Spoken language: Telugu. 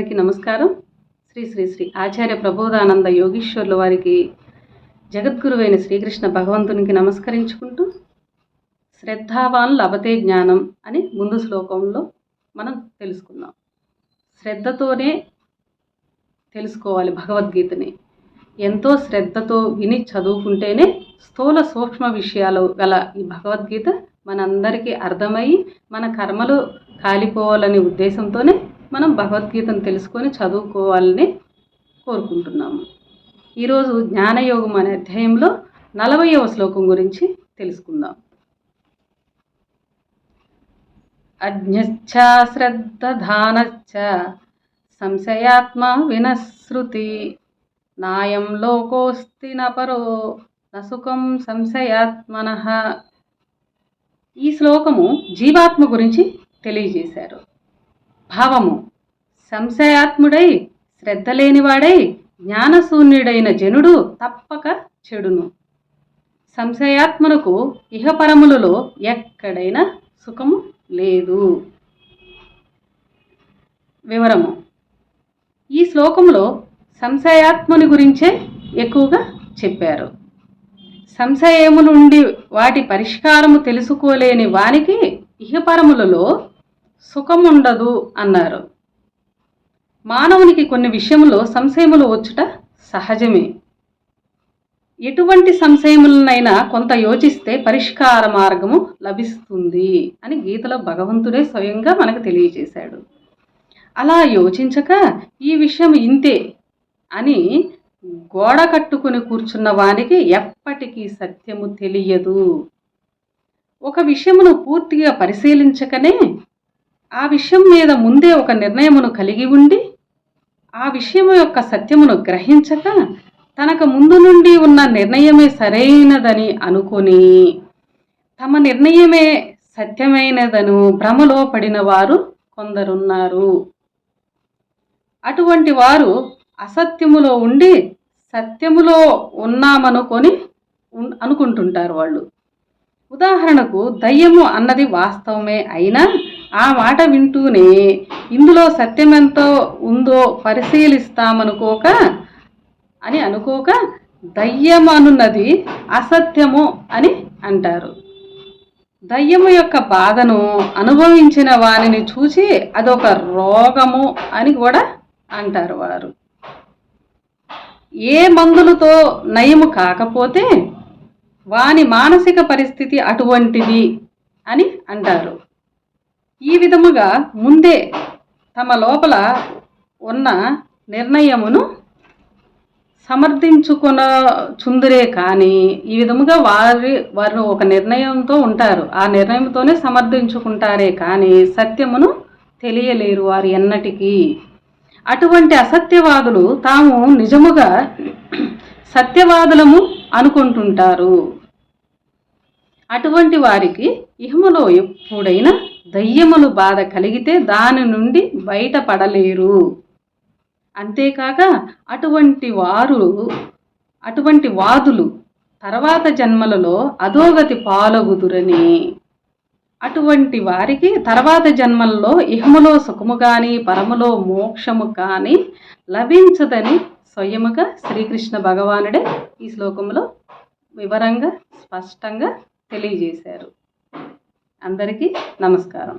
నమస్కారం. శ్రీ శ్రీశ్రీ ఆచార్య ప్రబోధానంద యోగీశ్వర్ల వారికి జగద్గురువైన శ్రీకృష్ణ భగవంతునికి నమస్కరించుకుంటూ శ్రద్ధావాన్ లభతే జ్ఞానం అని ముందు శ్లోకంలో మనం తెలుసుకుందాం శ్రద్ధతోనే తెలుసుకోవాలి భగవద్గీతని. ఎంతో శ్రద్ధతో విని చదువుకుంటేనే స్థూల సూక్ష్మ విషయాలు గల ఈ భగవద్గీత మనందరికీ అర్థమై మన కర్మలు కాలిపోవాలనే ఉద్దేశంతోనే మనం భగవద్గీతను తెలుసుకొని చదువుకోవాలని కోరుకుంటున్నాము. ఈరోజు జ్ఞానయోగం అనే అధ్యాయంలో నలభైవ శ్లోకం గురించి తెలుసుకుందాం. అజ్ఞశ్చ శ్రద్ధధానశ్చ సంశయాత్మ వినశ్రుతి నాయం లోకోస్తి నపరో నసుఖం సంశయాత్మన. ఈ శ్లోకము జీవాత్మ గురించి తెలియజేశారు. భావము. సంశయాత్ముడై శ్రద్ధలేనివాడై జ్ఞానశూన్యుడైన జనుడు తప్పక చెడును. సంశయాత్మలకు ఇహపరములలో ఎక్కడైనా సుఖము లేదు. వివరము. ఈ శ్లోకంలో సంశయాత్ముని గురించే ఎక్కువగా చెప్పారు. సంశయము నుండి వాటి పరిష్కారము తెలుసుకోలేని వానికి ఇహపరములలో సుఖముండదు అన్నారు. మానవునికి కొన్ని విషయములో సంశయములు వచ్చుట సహజమే. ఎటువంటి సంశయములనైనా కొంత యోచిస్తే పరిష్కార మార్గము లభిస్తుంది అని గీతలో భగవంతుడే స్వయంగా మనకు తెలియజేశాడు. అలా యోచించక ఈ విషయం ఇంతే అని గోడ కట్టుకుని కూర్చున్న వానికి ఎప్పటికీ సత్యము తెలియదు. ఒక విషయమును పూర్తిగా పరిశీలించకనే ఆ విషయం మీద ముందే ఒక నిర్ణయమును కలిగి ఉండి ఆ విషయం యొక్క సత్యమును గ్రహించక తనకు ముందు నుండి ఉన్న నిర్ణయమే సరైనదని అనుకొని తమ నిర్ణయమే సత్యమైనదను భ్రమలో పడిన వారు కొందరున్నారు. అటువంటి వారు అసత్యములో ఉండి సత్యములో ఉన్నామనుకొని అనుకుంటుంటారు వాళ్ళు. ఉదాహరణకు దయ్యము అన్నది వాస్తవమే అయినా ఆ మాట వింటూనే ఇందులో సత్యం ఉందో పరిశీలిస్తామనుకోక అని అనుకోక దయ్యము అనున్నది అసత్యము అని అంటారు. దయ్యము యొక్క బాధను అనుభవించిన వానిని చూసి అదొక రోగము అని కూడా అంటారు వారు. ఏ మందులతో నయము కాకపోతే వాని మానసిక పరిస్థితి అటువంటిది అని అంటారు. ఈ విధముగా ముందే తమ లోపల ఉన్న నిర్ణయమును సమర్థించుకున్న చుందురే కానీ ఈ విధముగా వారి వారు ఒక నిర్ణయంతో ఉంటారు. ఆ నిర్ణయంతోనే సమర్థించుకుంటారే కానీ సత్యమును తెలియలేరు వారు ఎన్నటికీ. అటువంటి అసత్యవాదులు తాము నిజముగా సత్యవాదులము అనుకుంటుంటారు. అటువంటి వారికి ఇహములో ఎప్పుడైనా దయ్యములు బాధ కలిగితే దాని నుండి బయటపడలేరు. అంతేకాక అటువంటి వారు అటువంటి వాదులు తర్వాత జన్మలలో అధోగతి పాలగుదురని అటువంటి వారికి తర్వాత జన్మల్లో ఇహములో సుఖము కానీ పరములో మోక్షము కానీ లభించదని స్వయముగా శ్రీకృష్ణ భగవానుడే ఈ శ్లోకంలో వివరంగా స్పష్టంగా తెలియజేశారు. అందరికీ నమస్కారం.